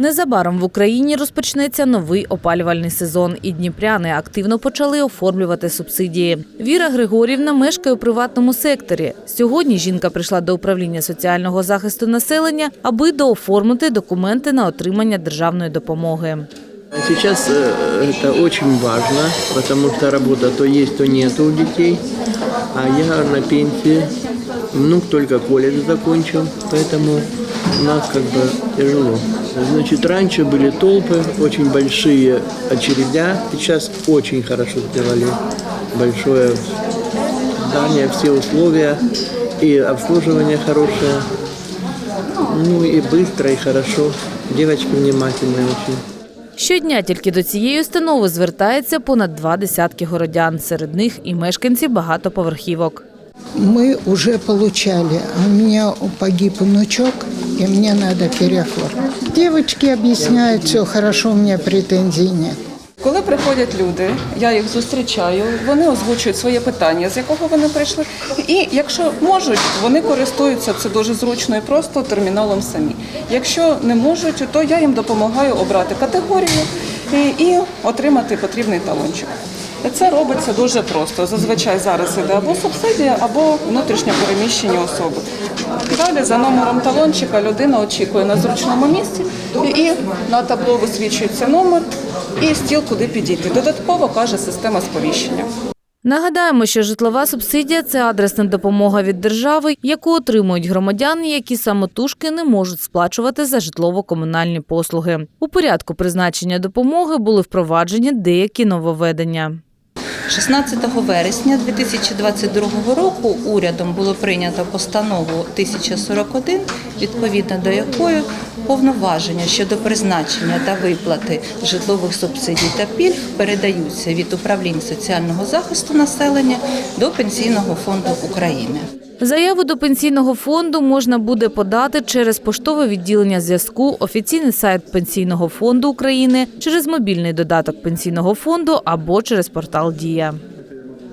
Незабаром в Україні розпочнеться новий опалювальний сезон, і дніпряни активно почали оформлювати субсидії. Віра Григорівна мешкає у приватному секторі. Сьогодні жінка прийшла до управління соціального захисту населення, аби дооформити документи на отримання державної допомоги. Сейчас э, это очень важно, потому что работа то есть, то нет у детей. А я на пенсии, внук только колледж закончил, поэтому у нас как бы тяжело. Значит, раньше были толпы, очень большие очередя. Сейчас очень хорошо сделали большое здание, все условия и обслуживание хорошее. Ну и быстро, и хорошо. Девочки внимательные очень. Щодня тільки до цієї установи звертається понад два десятки городян. Серед них і мешканці багатоповерхівок. Мы уже получали. А У меня погиб внучок, и мне надо переоформить. Девочки объясняют, все хорошо, у меня претензий нет. Коли приходять люди, я їх зустрічаю, вони озвучують своє питання, з якого вони прийшли. І якщо можуть, вони користуються це дуже зручно і просто терміналом самі. Якщо не можуть, то я їм допомагаю обрати категорію і, отримати потрібний талончик. Це робиться дуже просто. Зазвичай зараз іде або субсидія, або внутрішньо переміщені особи. Далі за номером талончика людина очікує на зручному місці і на табло висвічується номер і стіл, куди підійти. Додатково каже система сповіщення. Нагадаємо, що житлова субсидія це адресна допомога від держави, яку отримують громадяни, які самотужки не можуть сплачувати за житлово-комунальні послуги. У порядку призначення допомоги були впроваджені деякі нововведення. 16 вересня 2022 року урядом було прийнято постанову 1041, відповідно до якої повноваження щодо призначення та виплати житлових субсидій та пільг передаються від управлінь соціального захисту населення до Пенсійного фонду України. Заяву до пенсійного фонду можна буде подати через поштове відділення зв'язку, офіційний сайт Пенсійного фонду України, через мобільний додаток Пенсійного фонду або через портал Дія.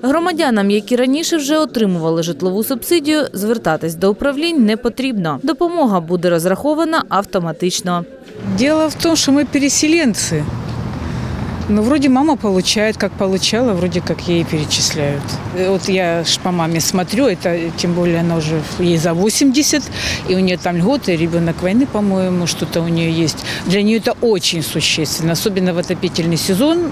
Громадянам, які раніше вже отримували житлову субсидію, звертатись до управлінь не потрібно. Допомога буде розрахована автоматично. Дело в том, что мы переселенцы. Ну, вроде мама получает, как получала, вроде как ей перечисляют. Э, Вот я ж по маме смотрю, это тем более она уже ей за 80, и у нее там льготы, ребенок войны, по-моему, что-то у нее есть. Для нее это очень существенно, особенно в отопительный сезон.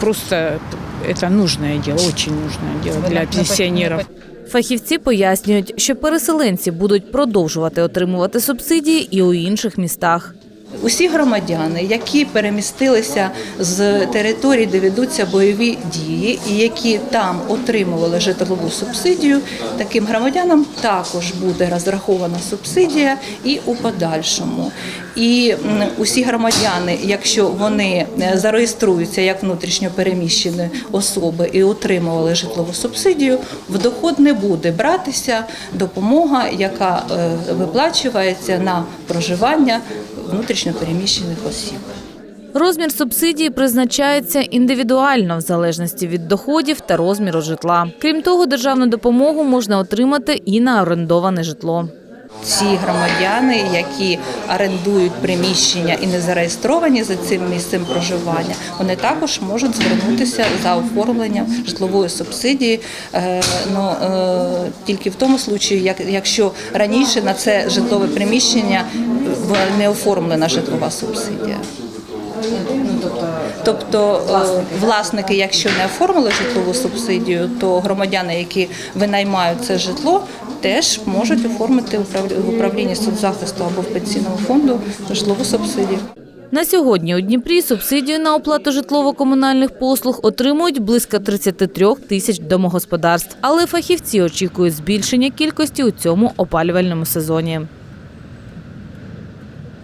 Просто это нужное дело, очень нужное дело для пенсионеров. Фахівці пояснюють, що переселенці будуть продовжувати отримувати субсидії і у інших містах. Усі громадяни, які перемістилися з територій, де ведуться бойові дії, і які там отримували житлову субсидію, таким громадянам також буде розрахована субсидія і у подальшому. І усі громадяни, якщо вони е, зареєструються як внутрішньо переміщені особи і отримували житлову субсидію, в доход не буде братися допомога, яка е, виплачується на проживання внутрішньо переміщених осіб. Розмір субсидії призначається індивідуально в залежності від доходів та розміру житла. Крім того, державну допомогу можна отримати і на орендоване житло. Ці громадяни, які орендують приміщення і не зареєстровані за цим місцем проживання, вони також можуть звернутися за оформленням житлової субсидії. е, Ну е, тільки в тому случаї, як якщо раніше на це житлове приміщення не оформлена житлова субсидія. Тобто е, власники, якщо не оформили житлову субсидію, то громадяни, які винаймають це житло, теж можуть оформити в управлінні соцзахисту або в пенсійному фонду житлову субсидію. На сьогодні у Дніпрі субсидію на оплату житлово-комунальних послуг отримують близько 33 тисяч домогосподарств. Але фахівці очікують збільшення кількості у цьому опалювальному сезоні.